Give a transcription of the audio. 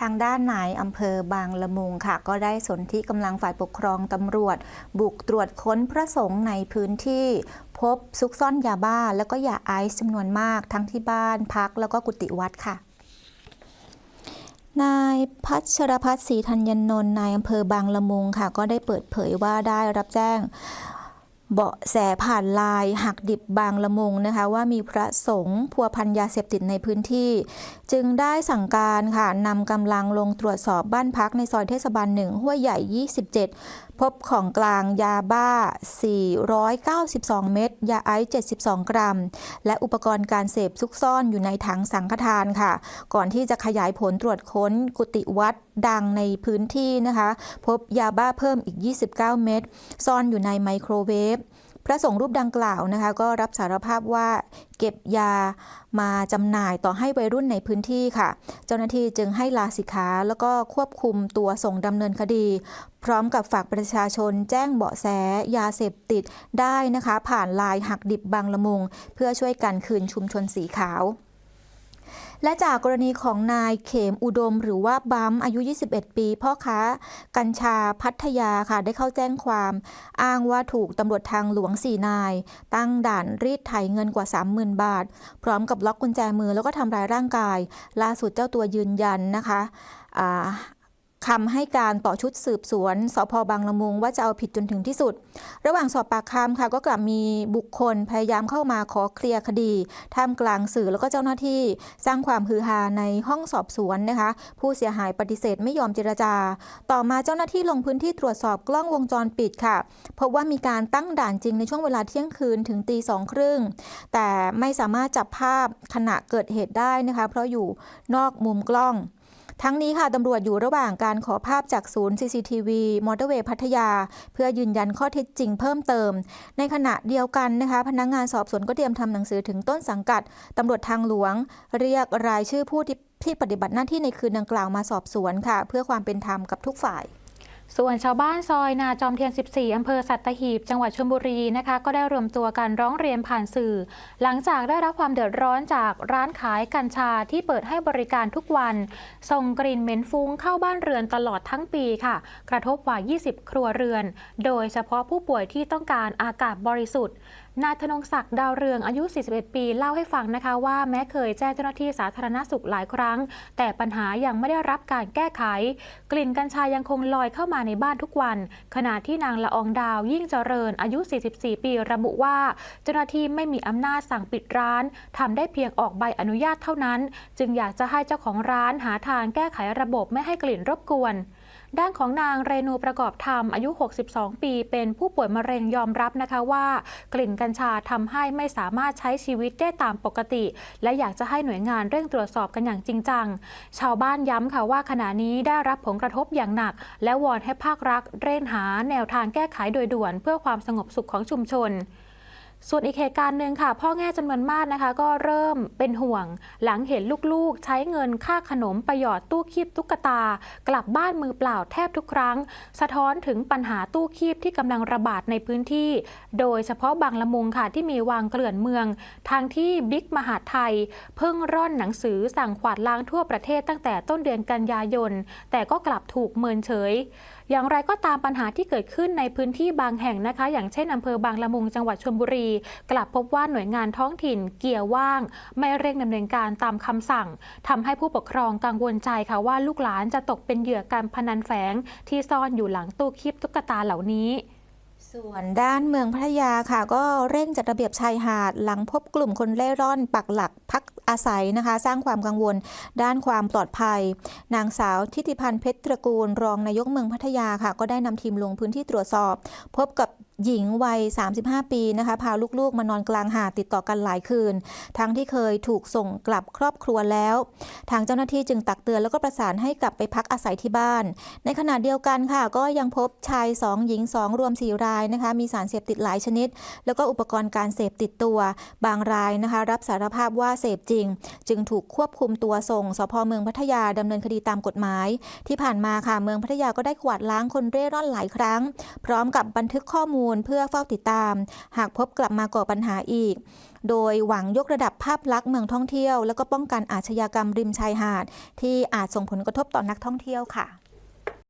ทางด้านนายอำเภอบางละมุงค่ะ ก็ได้สนที่กำลังฝ่ายปกครองตำรวจ บุกตรวจค้นพระสงฆ์ในพื้นที่พบซุกซ่อนยาบ้า แล้วก็ยาไอซ์จำนวนมากทั้งที่บ้านพักแล้วก็กุฏิวัดค่ะนายพัชรพัฒน์ศรีธัญญนนท์นายอำเภอบางละมุงค่ะ ก็ได้เปิดเผยว่าได้รับแจ้ง เบาะแสผ่านลายหักดิบบางละมุงนะคะ ว่ามีพระสงฆ์พัวพันยาเสพติดในพื้นที่ จึงได้สั่งการค่ะนำกำลังลงตรวจสอบบ้านพักในซอยเทศบาลหนึ่งห้วยใหญ่ 27 พบของกลางยาบ้า 492 เม็ดยาไอซ์72 กรัม และอุปกรณ์การเสพซุกซ่อนอยู่ในถังสังฆทานค่ะ ก่อนที่จะขยายผลตรวจค้นกุฏิวัดดังในพื้นที่นะคะ พบยาบ้าเพิ่มอีก 29 เม็ดซ่อนอยู่ในไมโครเวฟพระสงฆ์รูปดังกล่าวนะคะ ก็รับสารภาพว่าเก็บยามาจำหน่ายต่อให้วัยรุ่นในพื้นที่ค่ะ เจ้าหน้าที่จึงให้ลาสิกขาแล้วก็ควบคุมตัวส่งดำเนินคดี พร้อมกับฝากประชาชนแจ้งเบาะแสยาเสพติดได้นะคะ ผ่านลายหักดิบบางละมุง เพื่อช่วยกันคืนชุมชนสีขาว และจากกรณีของนายเขมอุดมหรือว่าบัมอายุ 21 ปี พ่อค้า กัญชาพัทยาค่ะได้เข้าแจ้งความ อ้างว่าถูกตำรวจทางหลวง 4 นาย ตั้งด่านรีดไถเงินกว่า 30,000 บาท พร้อมกับล็อกกุญแจมือแล้วก็ทำร้ายร่างกาย ล่าสุดเจ้าตัวยืนยันนะคะอ่า คำให้การต่อชุดสืบสวนสพบางละมุงว่าจะเอาผิดจนถึงที่สุด ระหว่างสอบปากคำค่ะก็กลับมีบุคคลพยายามเข้ามาขอเคลียร์คดีท่ามกลางสื่อแล้วก็เจ้าหน้าที่ สร้างความฮือฮาในห้องสอบสวนนะคะ ผู้เสียหายปฏิเสธไม่ยอมเจรจา ต่อมาเจ้าหน้าที่ลงพื้นที่ตรวจสอบกล้องวงจรปิดค่ะพบว่ามีการตั้งด่านจริงในช่วงเวลาเที่ยงคืนถึงตีสองครึ่งแต่ไม่สามารถจับภาพขณะเกิดเหตุได้นะคะ เพราะอยู่นอกมุมกล้อง ทั้งนี้ค่ะตำรวจอยู่ระหว่างการขอภาพจากศูนย์ CCTV มอเตอร์เวย์พัทยา เพื่อยืนยันข้อเท็จจริงเพิ่มเติม ในขณะเดียวกันนะคะ พนักงงานสอบสวนก็เตรียมทำหนังสือถึงต้นสังกัดตำรวจทางหลวง เรียกรายชื่อผู้ที่ที่ปฏิบัติหน้าที่ในคืนดังกล่าวมาสอบสวนค่ะ เพื่อความเป็นธรรมกับทุกฝ่าย ส่วนชาวบ้านซอยนาจอมเทียน 14 อำเภอสัตหีบ จังหวัดชลบุรีนะคะ ก็ได้รวมตัวกันร้องเรียนผ่านสื่อ หลังจากได้รับความเดือดร้อนจากร้านขายกัญชาที่เปิดให้บริการทุกวัน ส่งกลิ่นเหม็นฟุ้งเข้าบ้านเรือนตลอดทั้งปีค่ะ กระทบกว่า 20 ครัวเรือน โดยเฉพาะผู้ป่วยที่ต้องการอากาศบริสุทธิ์ นายธนงศักดิ์ดาวเรืองอายุ 41 ปี เล่าให้ฟังนะคะว่าแม้เคยแจ้งเจ้าหน้าที่สาธารณสุขหลายครั้ง แต่ปัญหายังไม่ได้รับการแก้ไข กลิ่นกัญชายังคงลอยเข้ามาในบ้านทุกวัน ขณะที่นางละอองดาวยิ่งเจริญอายุ 44 ปี ระบุว่า เจ้าหน้าที่ไม่มีอำนาจสั่งปิดร้านทำได้เพียงออกใบอนุญาตเท่านั้น จึงอยากจะให้เจ้าของร้านหาทางแก้ไขระบบไม่ให้กลิ่นรบกวน ด้านของนางเรนูประกอบธรรมอายุ 62 ปี เป็นผู้ป่วยมะเร็งยอมรับนะคะว่า กลิ่นกัญชาทำให้ไม่สามารถใช้ชีวิตได้ตามปกติ และอยากจะให้หน่วยงานเร่งตรวจสอบกันอย่างจริงจัง ชาวบ้านย้ำค่ะว่าขณะนี้ได้รับผลกระทบอย่างหนัก และวอนให้ภาครัฐเร่งหาแนวทางแก้ไขโดยด่วนเพื่อความสงบสุขของชุมชน ส่วนอีกเหตุการณ์หนึ่งค่ะ พ่อแง่จำนวนมากนะคะ ก็เริ่มเป็นห่วง หลังเห็นลูกๆ ใช้เงินค่าขนมไปหยอดตู้คีบตุ๊กตา กลับบ้านมือเปล่าแทบทุกครั้ง สะท้อนถึงปัญหาตู้คีบที่กำลังระบาดในพื้นที่ โดยเฉพาะบางละมุงค่ะที่มีวางเกลื่อนเมือง ทางที่บิ๊กมหาดไทย เพิ่งร่อนหนังสือสั่งขวาดล้างทั่วประเทศตั้งแต่ต้นเดือนกันยายน แต่ก็กลับถูกเมินเฉยอย่างไรก็ตามปัญหาที่เกิดขึ้นในพื้นที่บางแห่งนะคะ อย่างเช่นอำเภอบางละมุงจังหวัดชลบุรีกลับพบว่าหน่วยงานท้องถิ่นเกียร์ว่าง ไม่เร่งดำเนินการตามคำสั่งทำให้ผู้ปกครองกังวลใจค่ะว่าลูกหลานจะตกเป็นเหยื่อการพนันแฝง ที่ซ่อนอยู่หลังตู้คีบตุ๊กตาเหล่านี้ส่วนด้านเมืองพัทยาค่ะ ก็เร่งจัดระเบียบชายหาดหลังพบกลุ่มคนเล่ร่อนปักหลักพักอาศัยนะคะ สร้างความกังวล ด้านความปลอดภัย นางสาวทิติพันธ์เพชรตระกูล รองนายกเมืองพัทยาค่ะ ก็ได้นำทีมลงพื้นที่ตรวจสอบ พบกับ หญิงวัย 35 ปีนะคะ พาลูกๆ มานอนกลางหาดติดต่อกันหลายคืน ทั้งที่เคยถูกส่งกลับครอบครัวแล้ว ทางเจ้าหน้าที่จึงตักเตือนแล้วก็ประสานให้กลับไปพักอาศัยที่บ้าน ในขณะเดียวกันค่ะ ก็ยังพบชาย 2 หญิง 2 รวม 4 รายนะคะ มีสารเสพติดหลายชนิด แล้วก็อุปกรณ์การเสพติดตัว บางรายนะคะ รับสารภาพว่าเสพจริง จึงถูกควบคุมตัวส่งสพเมืองพัทยาดำเนินคดีตามกฎหมาย ที่ผ่านมาค่ะเมืองพัทยาก็ได้ขวาดล้างคนเร่ร่อนหลายครั้ง พร้อมกับบันทึกข้อมูลูลเพื่อเฝ้าติดตาม หากพบกลับมาก่อปัญหาอีก โดยหวังยกระดับภาพลักษณ์เมืองท่องเที่ยว และก็ป้องกันอาชญากรรมริมชายหาด ที่อาจส่งผลกระทบต่อนักท่องเที่ยวค่ะ